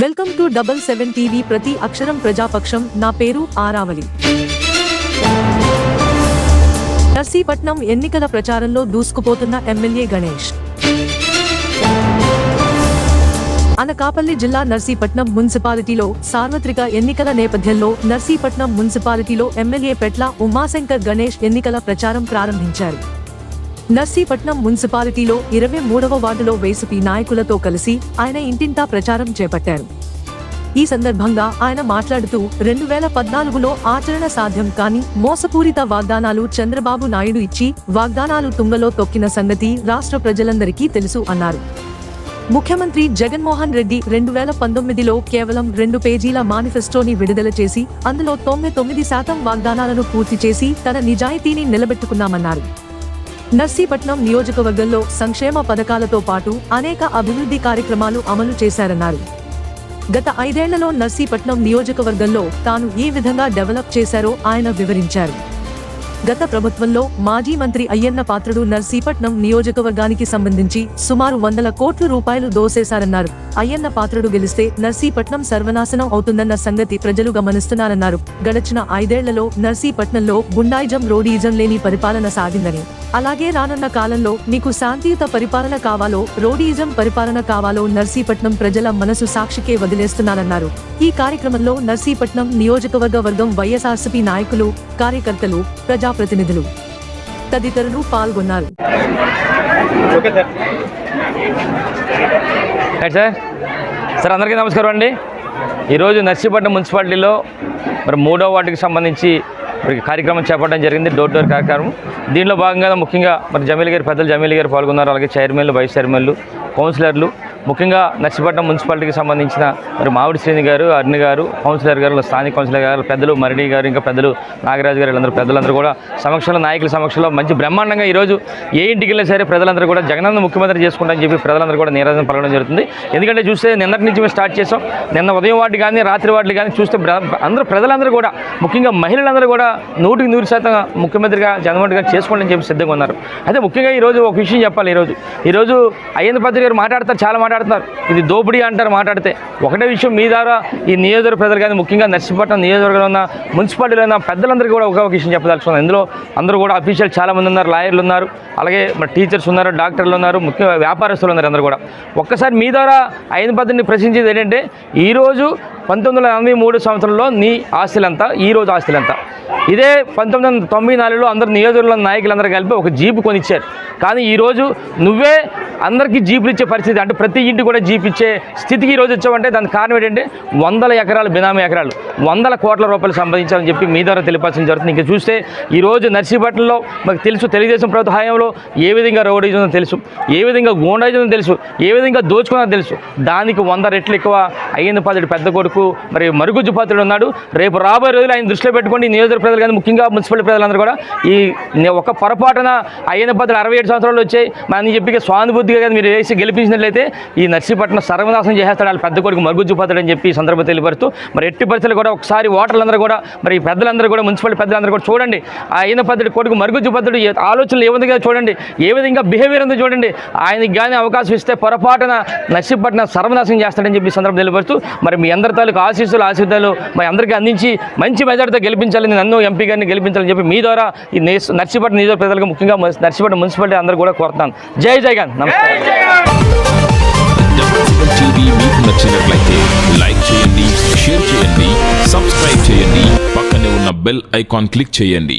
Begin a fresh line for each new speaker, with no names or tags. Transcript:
Welcome to double seven TV ప్రతి అక్షరం ప్రజాపక్షం. నా పేరు ఆరావళి. నర్సీపట్నం ఎన్నికల ప్రచారంలో దూసుకుపోతున్న ఎమ్మెల్యే గణేష్. అనకాపల్లి జిల్లా నర్సీపట్నం మున్సిపాలిటీలో సార్వత్రిక ఎన్నికల నేపథ్యంలో నర్సీపట్నం మున్సిపాలిటీలో ఎమ్మెల్యే పెట్ల ఉమాశంకర్ గణేష్ ఎన్నికల ప్రచారం ప్రారంభించారు. నర్సీపట్నం మున్సిపాలిటీలో ఇరవై మూడవ వార్డులో వైసీపీ నాయకులతో కలిసి ఆయన ఇంటింటా ప్రచారం చేపట్టారు. ఈ సందర్భంగా ఆయన మాట్లాడుతూ రెండు వేల పద్నాలుగులో ఆచరణ సాధ్యం కాని మోసపూరిత వాగ్దానాలు చంద్రబాబు నాయుడు ఇచ్చి వాగ్దానాలు తుంగలో తొక్కిన సంగతి రాష్ట్ర ప్రజలందరికీ తెలుసు అన్నారు. ముఖ్యమంత్రి జగన్మోహన్ రెడ్డి రెండు వేల పంతొమ్మిదిలో కేవలం రెండు పేజీల మానిఫెస్టోని విడుదల చేసి అందులో తొంభై తొమ్మిది శాతం వాగ్దానాలను పూర్తి చేసి తన నిజాయితీని నిలబెట్టుకున్నామన్నారు. నర్సీపట్నం నియోజకవర్గంలో సంక్షేమ పథకాలతో పాటు అనేక అభివృద్ధి కార్యక్రమాలు అమలు చేశారన్నారు. గత ఐదేళ్ళలో నర్సీపట్నం నియోజకవర్గంలో తాను ఏ విధంగా డెవలప్ చేశారో ఆయన వివరించారు. గత ప్రభుత్వంలో మాజీ మంత్రి అయ్యన్న పాత్రుడు నర్సీపట్నం నియోజకవర్గానికి సంబంధించి సుమారు వందల కోట్ల రూపాయలు దోసేశారన్నారు. అయ్యన్న పాత్రుడు గెలిస్తే నర్సీపట్నం సర్వనాశనం అవుతుందన్న సంగతి ప్రజలు గమనిస్తున్నారన్నారు. గడచిన ఐదేళ్ళలో నర్సీపట్నంలో గుండాయిజం రోడీజం లేని పరిపాలన సాగిందని అలాగే రానున్న కాలంలో మీకు శాంతియుత పరిపాలన కావాలో రోడీజం పరిపాలన కావాలో నర్సీపట్నం ప్రజల మనసు సాక్షికే వదిలేస్తున్నారన్నారు ఈ కార్యక్రమంలో నర్సీపట్నం నియోజకవర్గ వర్గం వైఎస్ఆర్సీపీ నాయకులు కార్యకర్తలు ప్రజాప్రతినిధులు తదితరులు పాల్గొన్నారు.
సార్. Right sir. సార్ అందరికీ నమస్కారం అండి. ఈరోజు నర్సీపట్నం మున్సిపాలిటీలో మరి మూడో వార్డుకి సంబంధించి కార్యక్రమం చేపట్టడం జరిగింది డోర్ డోర్ కార్యక్రమం. దీనిలో భాగంగా ముఖ్యంగా మరి జమీల్ గారి పెద్దలు జమీల్ గారు పాల్గొన్నారు అలాగే చైర్మన్లు వైస్ చైర్మన్లు కౌన్సిలర్లు ముఖ్యంగా నర్సిపట్నం మున్సిపాలిటీకి సంబంధించిన మరి మామిడి శ్రేణి గారు అరుణ్ గారు కౌన్సిలర్ గారు స్థానిక కౌన్సిలర్ గారు పెద్దలు మరణి గారు ఇంకా పెద్దలు నాగరాజు గారు వీళ్ళందరూ పెద్దలందరూ కూడా సమక్షంలో నాయకుల సమక్షంలో మంచి బ్రహ్మాండంగా ఈరోజు ఏ ఇంటికి వెళ్ళినా సరే ప్రజలందరూ కూడా జగనన్న ముఖ్యమంత్రి చేసుకుంటారని చెప్పి ప్రజలందరూ కూడా నీరాజన పలకడం జరుగుతుంది. ఎందుకంటే చూస్తే నిన్నటి నుంచి మేము స్టార్ట్ చేసాం నిన్న ఉదయం వాటి కానీ రాత్రి వార్డులు కానీ చూస్తే అందరూ ప్రజలందరూ కూడా ముఖ్యంగా మహిళలందరూ కూడా నూటికి నూరు శాతం ముఖ్యమంత్రిగా జగన్మోహన్ గారు చేసుకోండి చెప్పి సిద్ధంగా ఉన్నారు. అయితే ముఖ్యంగా ఈరోజు ఒక విషయం చెప్పాలి ఈరోజు. ఈరోజు అయ్యన్న పత్రి గారు మాట్లాడతారు చాలా మాట్లాడుతున్నారు. ఇది దోపిడీ అంటారు మాట్లాడితే. ఒకటే విషయం మీ ద్వారా ఈ నియోజకవర్గ ప్రజలు కానీ ముఖ్యంగా నర్సీపట్నం నియోజకవర్గంలో ఉన్న మున్సిపాలిటీలో ఉన్న పెద్దలందరికీ కూడా ఒక విషయం చెప్పదలుచుకున్నాను. ఇందులో అందరూ కూడా అఫీషియల్ చాలామంది ఉన్నారు లాయర్లు ఉన్నారు అలాగే మరి టీచర్స్ ఉన్నారు డాక్టర్లు ఉన్నారు ముఖ్య వ్యాపారస్తులు ఉన్నారు అందరూ కూడా. ఒక్కసారి మీ ద్వారా ఐదు పద్ధతిని ప్రశ్నించేది ఏంటంటే ఈరోజు పంతొమ్మిది వందల ఎనభై మూడు సంవత్సరంలో నీ ఆస్తులంతా ఈ రోజు ఆస్తులంతా ఇదే పంతొమ్మిది వందల తొంభై నాలుగులో అందరు నియోజకవర్గంలో నాయకులందరూ కలిపి ఒక జీపు కొనిచ్చారు. కానీ ఈరోజు నువ్వే అందరికీ జీపులు ఇచ్చే పరిస్థితి. అంటే ప్రతి ఇంటికి కూడా జీప్ ఇచ్చే స్థితికి ఈరోజు వచ్చావంటే దానికి కారణం ఏంటంటే వందల ఎకరాలు బినామీ ఎకరాలు. వందల కోట్ల రూపాయలు సంపాదించాలని చెప్పి మీ ద్వారా తెలిపాల్సిన జరుగుతుంది. ఇంకా చూస్తే ఈరోజు నర్సీపట్నంలో మాకు తెలుసు తెలుగుదేశం ప్రభుత్వ హయాంలో ఏ విధంగా రౌడీజం తెలుసు. ఏ విధంగా గోండాయిజం తెలుసు. ఏ విధంగా దోచుకున్నా తెలుసు. దానికి వంద రెట్లు ఎక్కువ అయ్యింది. పాత్రుడు పెద్ద కొడుకు మరి మరుగుజ్జు పాత్రుడు ఉన్నాడు. రేపు రాబోయే రోజులు ఆయన దృష్టిలో పెట్టుకోండి ఈ ఆంధ్ర ప్రజలు కానీ ముఖ్యంగా మున్సిపల్ ప్రజలందరూ కూడా ఈ నే- ఒక పొరపాటున అయ్యింది బద్దలు అరవై ఏడు సంవత్సరాలు వచ్చాయి. అని చెప్పి స్వానుభూతిగా కానీ మీరు వేసి గెలిపించినట్లయితే ఈ నర్సీపట్నం సర్వనాశనం చేసేస్తాడు. వాళ్ళ పెద్ద కొడుకు మరుగుజ్జు అని చెప్పి సందర్భం తెలియపరుస్తూ మరి ఎట్టి పరిస్థితులు కూడా ఒకసారి ఓటర్లందరూ కూడా మరి ఈ పెద్దలందరూ కూడా మున్సిపల్ పెద్దలందరూ కూడా చూడండి. ఆ పద్ధతి కొడుకు మరుగుజ్జు ఆలోచనలు ఏ విధంగా చూడండి ఏ విధంగా బిహేవియర్ ఉందో చూడండి. ఆయనకి కానీ అవకాశం ఇస్తే పొరపాటున నర్సీపట్నం సర్వనాశనం చేస్తాడని చెప్పి సందర్భం తెలియపరుస్తూ మరి మీ అందరి తాలూకు ఆశీస్సులు ఆశీర్వాదాలు మరి అందరికీ అందించి మంచి మెజార్టీతో గెలిపించాలని నన్ను ఎంపీ గారిని గెలిపించాలని చెప్పి మీ ద్వారా ఈ నేస్- నర్సీపట్నం నియోజక ప్రజలకు ముఖ్యంగా నర్సీపట్నం మున్సిపాలిటీ అందరూ కూడా కోరుతున్నాను. జై జగన్.
టీవీ మీకు నచ్చినట్లయితే లైక్ చేయండి షేర్ చేయండి సబ్స్క్రైబ్ చేయండి పక్కనే ఉన్న బెల్ ఐకాన్ క్లిక్ చేయండి.